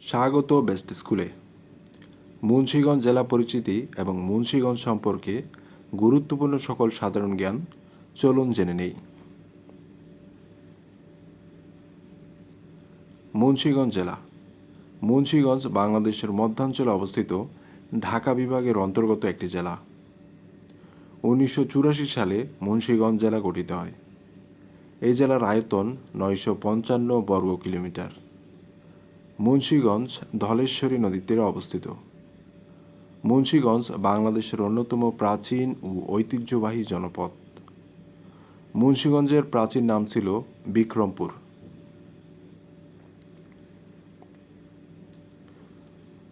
স্বাগত বেস্ট স্কুলে। মুন্সীগঞ্জ জেলা পরিচিতি এবং মুন্সীগঞ্জ সম্পর্কে গুরুত্বপূর্ণ সকল সাধারণ জ্ঞান চলুন জেনে নেই। মুন্সীগঞ্জ জেলা। মুন্সীগঞ্জ বাংলাদেশের মধ্যাঞ্চলে অবস্থিত ঢাকা বিভাগের অন্তর্গত একটি জেলা। উনিশশো চুরাশি সালে মুন্সীগঞ্জ জেলা গঠিত হয়। এই জেলার আয়তন নয়শো পঞ্চান্ন বর্গ কিলোমিটার। মুন্সীগঞ্জ ধলেশ্বরী নদীর তীরে অবস্থিত। মুন্সীগঞ্জ বাংলাদেশের অন্যতম প্রাচীন ও ঐতিহ্যবাহী জনপদ। মুন্সীগঞ্জের প্রাচীন নাম ছিল বিক্রমপুর।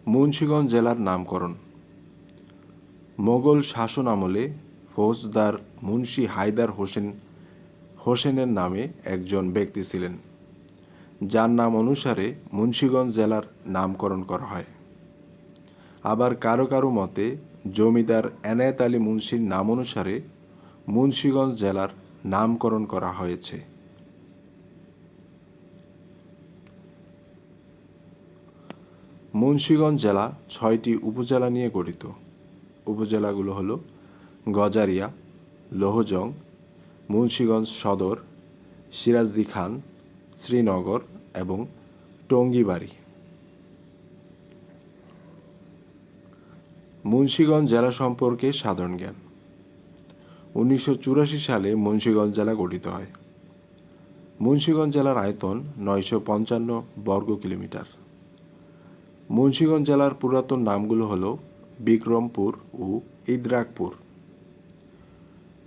মুন্সীগঞ্জ জেলার নামকরণ। মোগল শাসন আমলে ফৌজদার মুন্সি হায়দার হোসেন হোসেনের নামে একজন ব্যক্তি ছিলেন। যার নাম অনুসারে মুন্সীগঞ্জ জেলার নামকরণ করা হয়। আবার কারও কারও মতে, জমিদার এনায়েত আলী মুন্সির নাম অনুসারে মুন্সীগঞ্জ জেলার নামকরণ করা হয়েছে। মুন্সীগঞ্জ জেলা ছয়টি উপজেলা নিয়ে গঠিত। উপজেলাগুলো হলো গজারিয়া, লোহজং, মুন্সীগঞ্জ সদর, সিরাজদি খান শ্রীনগর এবং টঙ্গিবাড়ি। মুন্সীগঞ্জ জেলা সম্পর্কে সাধারণ জ্ঞান। উনিশশো চুরাশি সালে মুন্সীগঞ্জ জেলা গঠিত হয়। মুন্সীগঞ্জ জেলার আয়তন নয়শো পঞ্চান্ন বর্গ কিলোমিটার। মুন্সীগঞ্জ জেলার পুরাতন নামগুলো হল বিক্রমপুর ও ইদ্রাকপুর।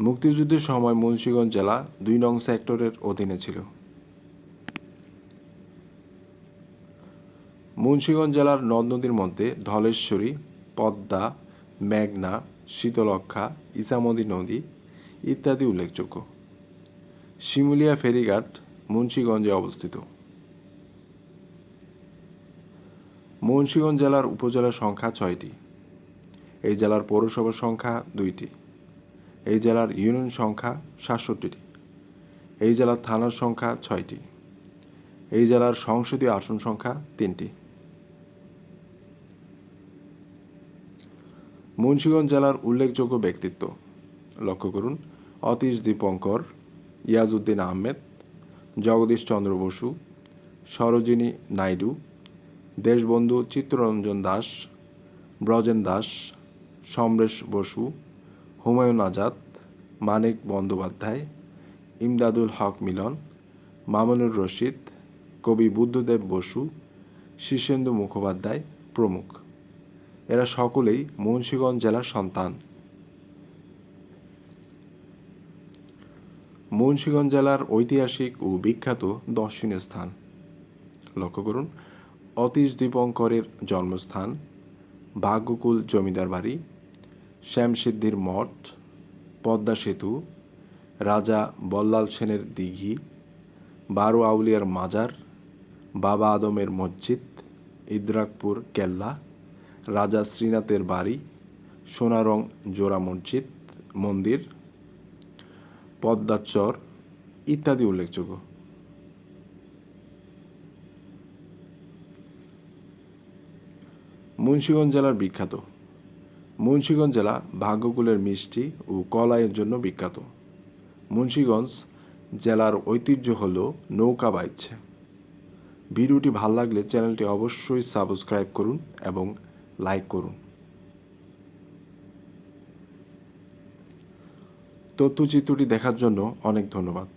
মুক্তিযুদ্ধের সময় মুন্সীগঞ্জ জেলা দুই নং সেক্টরের অধীনে ছিল। মুন্সীগঞ্জ জেলার নদ নদীর মধ্যে ধলেশ্বরী, পদ্মা, মেঘনা শীতলক্ষা ইসামদী নদী ইত্যাদি উল্লেখযোগ্য। শিমুলিয়া ফেরিঘাট মুন্সীগঞ্জে অবস্থিত। মুন্সীগঞ্জ জেলার উপজেলার সংখ্যা ছয়টি। এই জেলার পৌরসভার সংখ্যা দুইটি। এই জেলার ইউনিয়ন সংখ্যা সাতষট্টিটি। এই জেলার থানার সংখ্যা ছয়টি। এই জেলার সংসদীয় আসন সংখ্যা তিনটি। মুন্সীগঞ্জ জেলার উল্লেখযোগ্য ব্যক্তিত্ব। লক্ষ্য করুন, অতীশ দীপঙ্কর, ইয়াজউদ্দিন আহমেদ, জগদীশ চন্দ্র বসু, সরোজিনী নাইডু, দেশবন্ধু চিত্তরঞ্জন দাস, ব্রজেন দাস, সমরেশ বসু, হুমায়ুন আজাদ, মানিক বন্দ্যোপাধ্যায়, ইমদাদুল হক মিলন, মামুনুর রশিদ, কবি বুদ্ধদেব বসু শীর্ষেন্দু মুখোপাধ্যায় প্রমুখ। এরা সকলেই মুন্সীগঞ্জ জেলার সন্তান। মুন্সীগঞ্জ জেলার ঐতিহাসিক ও বিখ্যাত দর্শনীয় স্থান। লক্ষ্য করুন, অতীশ দীপঙ্করের জন্মস্থান, ভাগ্যকুল জমিদার বাড়ি, শ্যামসিদ্ধির মঠ, পদ্মা সেতু, রাজা বল্লাল সেনের দিঘি, বারো আউলিয়ার মাজার, বাবা আদমের মসজিদ, ইদ্রাকপুর কেল্লা রাজা শ্রীনাথের বাড়ি, সোনারং জোড়া মসজিদ, মন্দির, পদ্মাচর ইত্যাদি উল্লেখযোগ্য। মুন্সীগঞ্জ জেলার বিখ্যাত। মুন্সীগঞ্জ জেলা ভাগ্যকুলের মিষ্টি ও কলাইয়ের জন্য বিখ্যাত। মুন্সীগঞ্জ জেলার ঐতিহ্য হল নৌকা বাইচ ভিডিওটি ভালো লাগলে চ্যানেলটি অবশ্যই সাবস্ক্রাইব করুন এবং লাইক করুন। তথ্যচিত্রটি দেখার জন্য অনেক ধন্যবাদ।